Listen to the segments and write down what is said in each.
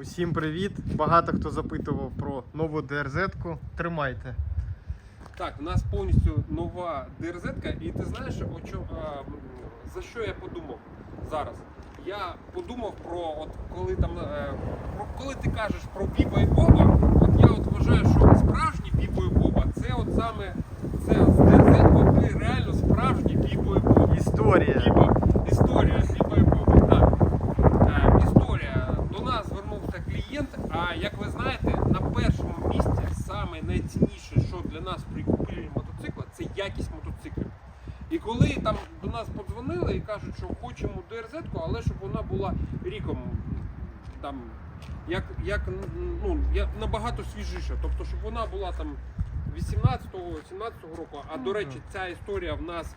Усім привіт! Багато хто запитував про нову ДРЗ-ку. Тримайте. Так, у нас повністю нова ДРЗ, і ти знаєш, о чо, а, за що я подумав зараз? Я подумав про от коли там е, про коли ти кажеш про Біба і Боба, от я от вважаю, що справжні Бібо і Боба це от саме це з ДРЗ, коли реально справжні Бібо і Боба. Історія. Біба. Історія Біба і Боба. Так. Е, історія. До нас звернувся клієнт. А як ви знаєте, на першому місці саме найцінніше, що для нас при купівлі мотоцикла, це якість мотоциклів. І коли там до нас подзвонили і кажуть, що хочемо ДРЗ, але щоб вона була ріком там, як, як ну, я- набагато свіжіша. Тобто, щоб вона була там 18-го, 17-го року. А до речі, ця історія в нас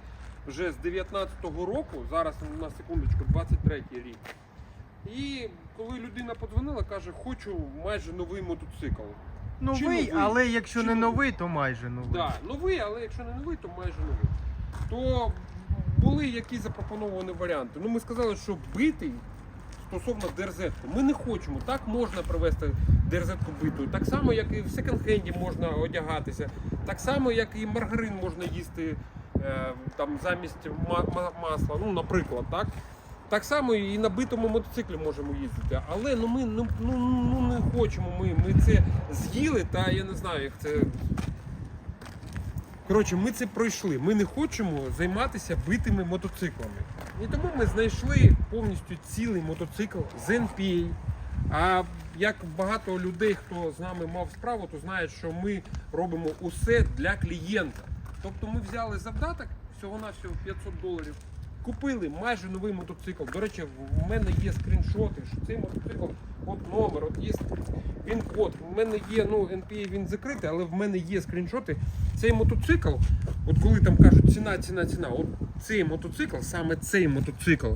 вже з 19-го року, зараз на секундочку, 23-й рік. І коли людина подзвонила, каже, хочу майже новий мотоцикл. Новий, новий? але якщо Чи не новий? новий, то майже новий. Да, новий, але якщо не новий, то майже новий. То були якісь запропоновані варіанти. Ну, ми сказали, що битий стосовно дерзетку. Ми не хочемо. Так можна привезти дерзетку битою. Так само, як і в секонд-хенді можна одягатися. Так само, як і маргарин можна їсти е, там, замість ма- ма- масла. Ну, наприклад, так. Так само і на битому мотоциклі можемо їздити. Але ну, ми ну, ну, ну, не хочемо. Ми, ми це з'їли, та я не знаю, як це Коротше, ми це пройшли. Ми не хочемо займатися битими мотоциклами. І тому ми знайшли повністю цілий мотоцикл з NPA. А як багато людей, хто з нами мав справу, то знають, що ми робимо усе для клієнта. Тобто ми взяли завдаток всього-навсього 500 доларів, купили майже новий мотоцикл. До речі, в мене є скріншоти, що цей мотоцикл, от номер, от є він-код. В мене є, ну, NPA він закритий, але в мене є скріншоти. Цей мотоцикл, от коли там кажуть ціна, ціна, ціна, от цей мотоцикл, саме цей мотоцикл,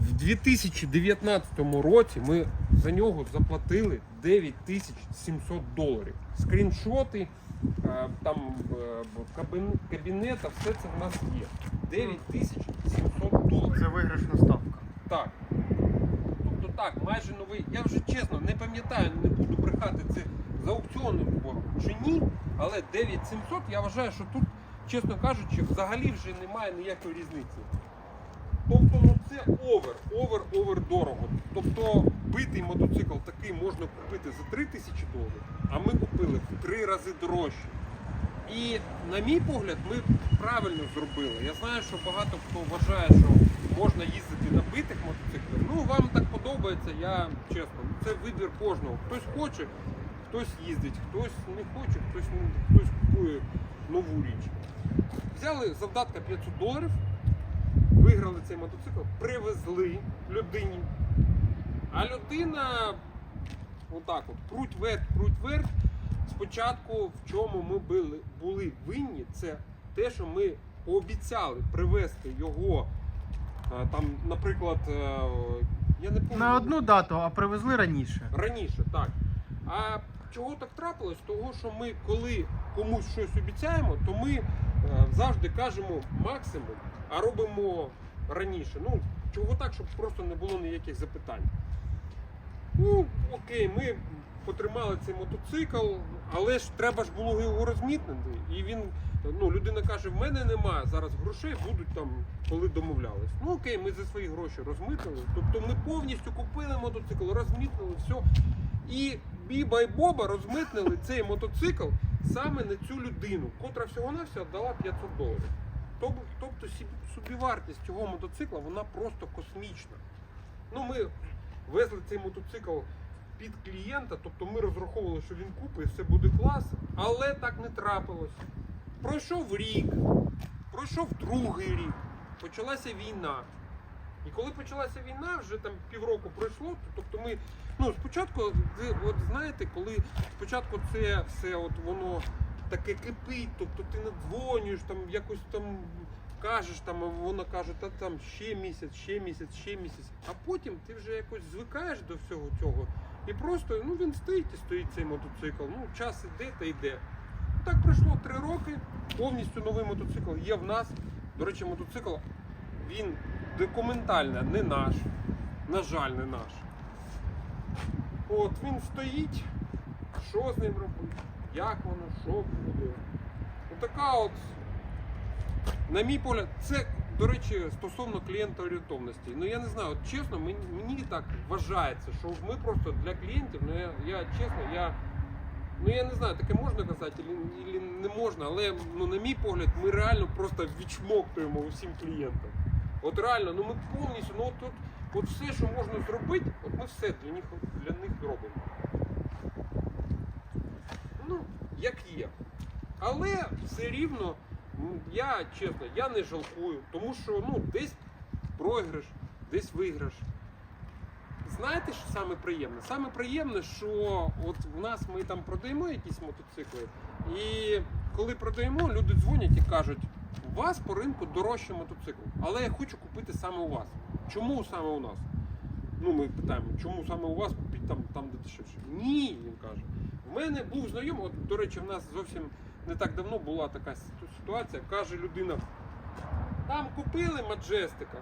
в 2019 році ми за нього заплатили 9700 доларів. Скріншоти, е, там е, кабінета, все це в нас є. 9700 доларів. Це виграшна ставка. Так. Тобто так, майже новий. Я вже чесно не пам'ятаю, не буду брехати це з аукціону було чи ні. Але 9700 я вважаю, що тут, чесно кажучи, взагалі вже немає ніякої різниці. Тобто, ну це овер, овер, овер дорого. Тобто битий мотоцикл такий можна купити за 3000 доларів, а ми купили в три рази дорожче. І на мій погляд, ми правильно зробили. Я знаю, що багато хто вважає, що можна їздити на битих мотоциклах. Ну вам так подобається, я чесно, це вибір кожного. Хтось хоче, хтось їздить, хтось не хоче, хтось, не- хтось купує нову річ. Взяли завдатка 500 доларів, виграли цей мотоцикл, привезли людині. А людина отак от круть вверх, круть вверх. Спочатку, в чому ми були, були винні, це те, що ми пообіцяли привезти його е, там, наприклад, е, я не пам'ятаю. На одну дату, а привезли раніше. Раніше, так. А чого так трапилось? Того, що ми, коли комусь щось обіцяємо, то ми е, завжди кажемо максимум, а робимо раніше. Ну, чого так, щоб просто не було ніяких запитань. Ну, окей, ми потримали цей мотоцикл, але ж треба ж було його розмітнити. І він, ну, людина каже, в мене немає зараз грошей, будуть там, коли домовлялись. Ну окей, ми за свої гроші розмитнили. Тобто ми повністю купили мотоцикл, розмітнили все. І Біба і Боба розмитнили цей мотоцикл саме на цю людину, котра всього-навсього дала 500 доларів. Тобто собівартість цього мотоцикла вона просто космічна. Ну, ми везли цей мотоцикл під клієнта, тобто ми розраховували, що він купить, все буде клас, але так не трапилось. Пройшов рік, пройшов другий рік, почалася війна. І коли почалася війна, вже там півроку пройшло, тобто ми. Ну, спочатку, от знаєте, коли спочатку це все от воно таке кипить, тобто ти надзвонюєш, там якось там кажеш, там вона каже, та там ще місяць, ще місяць, ще місяць. А потім ти вже якось звикаєш до всього цього. І просто ну він стоїть і стоїть цей мотоцикл. Ну, час іде та йде. Так пройшло три роки, повністю новий мотоцикл є в нас. До речі, мотоцикл він документально не наш. На жаль, не наш. От він стоїть, що з ним робити, як воно, що буде. Отака от, на мій погляд, це, до речі, стосовно клієнта орієнтовності. Ну я не знаю, от чесно, мені, мені так вважається, що ми просто для клієнтів, ну я, я чесно, я. Ну я не знаю, таке можна казати, чи не можна, але ну, на мій погляд, ми реально просто відчмоктуємо усім клієнтам. От реально, ну ми повністю, ну от, от, от все, що можна зробити, от ми все для них, для них зробимо. Ну, як є. Але все рівно, я чесно, я не жалкую, тому що ну, десь програш, десь виграш. Знаєте, що саме приємне? Саме приємне, що от у нас ми там продаємо якісь мотоцикли, і коли продаємо, люди дзвонять і кажуть, у вас по ринку дорожче мотоцикл, але я хочу купити саме у вас. Чому саме у нас? Ну, ми питаємо, чому саме у вас купіть там, там де дешевше? Ні, він каже. В мене був знайомий, от, до речі, в нас зовсім не так давно була така ситуація. Каже людина, там купили Маджестика.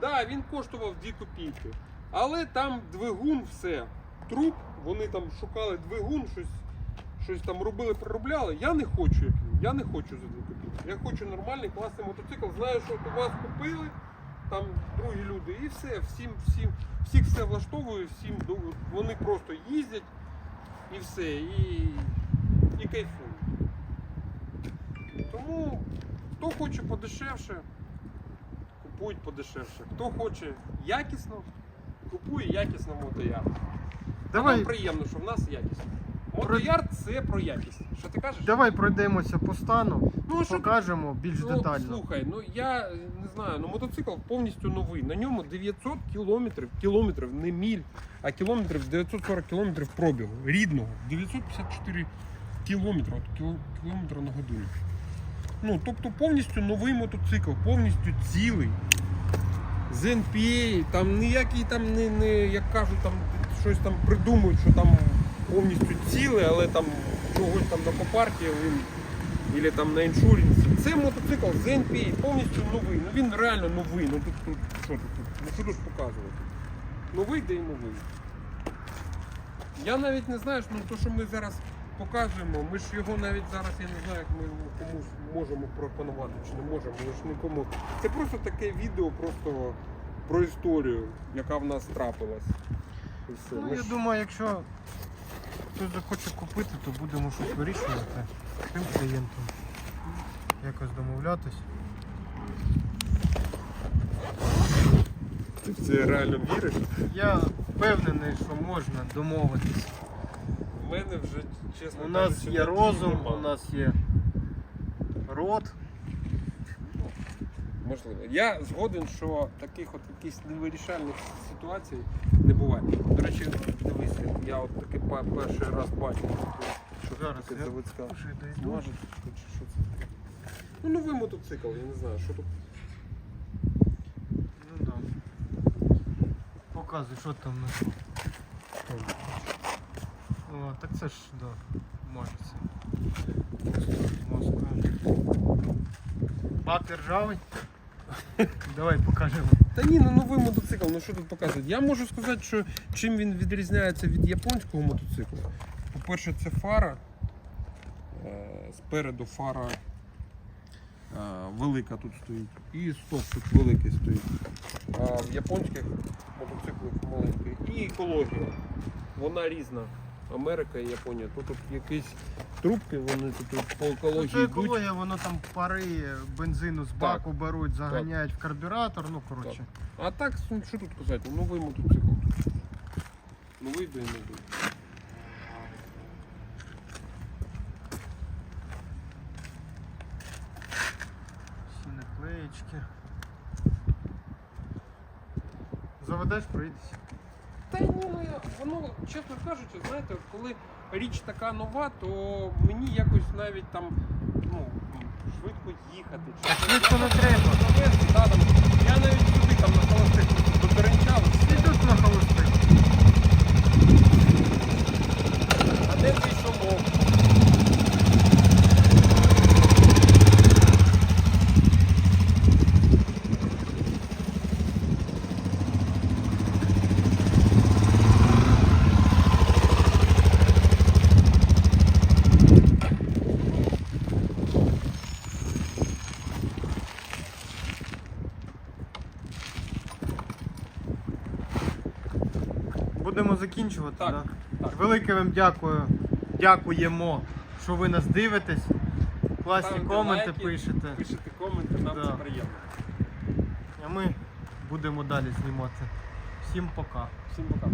Да, він коштував 2 копійки. Але там двигун, все. Труп, вони там шукали двигун, щось, щось там робили, проробляли. Я не хочу. Я не хочу за 2 копійки. Я хочу нормальний класний мотоцикл. Знаю, що у вас купили, там другі люди, і все, всім, всім, всіх все влаштовує, всім вони просто їздять і все, і, і кайфують. Тому хоче подешевше, купують подешевше. Хто хоче якісно, купує якісно мотояр. Давай, Нам приємно, що в нас якісно. Мотояр це про якість. Що ти кажеш? давай пройдемося по стану, Ну, що покажемо більш Ну, детально. Слухай, ну я не знаю, ну мотоцикл повністю новий. На ньому 900 кілометрів, кілометрів, не міль, а кілометрів 940 кілометрів пробігу. Рідного. 954 кілометри, от кіло, кілометра на годину. Ну, тобто повністю новий мотоцикл, повністю цілий. З NPA, там ніякий там не, не як кажуть, там щось там придумують, що там повністю ціле, але там чогось там на він Или там на іншурінсі. Це мотоцикл з NPA, повністю новий. Ну він реально новий. Ну тут, тут що тут? Ну що тут показувати? Новий де й новий. Я навіть не знаю, що, ну, то, що ми зараз показуємо, ми ж його навіть зараз, я не знаю, як ми його комусь можемо пропонувати чи не можемо. Ми ж нікому. Це просто таке відео просто про історію, яка в нас трапилась. І все. Ну, Ми я ж- думаю, якщо хтось захоче купити, то будемо щось вирішувати з тим клієнтом. Якось домовлятись. Ти в це реально віриш? Я впевнений, що можна домовитись. У мене вже чесно. У нас кажучи, є розум, у нас є рот. Можливо. Я згоден, що таких от якихось невирішальних ситуацій не буває. До речі, дивись, я от таке па- перший раз бачу. Що Зараз таке заводська. Може, що це таке? Ну, новий мотоцикл, я не знаю, що тут. Ну да. Показуй, що там на що. О, так це ж, да, можеться. Москва. Бак ржавий. Давай покажемо. Та ні, ну новий мотоцикл, ну що тут показувати? Я можу сказати, що чим він відрізняється від японського мотоциклу. По-перше, це фара. Е, Спереду фара е, велика тут стоїть. І стоп тут великий стоїть. А в японських мотоциклах маленький. І екологія. Вона різна. Америка і Японія. Тут, тут якісь трубки, вони тут по Ну, екології це йдуть. екологія, воно там пари бензину з баку беруть, заганяють в карбюратор, ну коротше. А так, ну, що тут казати, ну, новий мотоцикл тут. Новий да й новий. Всі наклеєчки. Заведеш, проїдеш. Та ні, ну я, воно, чесно кажучи, знаєте, коли річ така нова, то мені якось навіть там ну, швидко їхати. чи Так щось. швидко Я не там треба. завести, да, там, я навіть сюди там на холостих до Деренчали, І тут на холостик. а де твій шумок? Будемо закінчувати. Так, да? так. Велике вам дякую. Дякуємо, що ви нас дивитесь. Класні Ставите коменти лайки, пишете. Пишете коменти, нам Да. це приємно. А ми будемо далі знімати. Всім пока. Всім пока.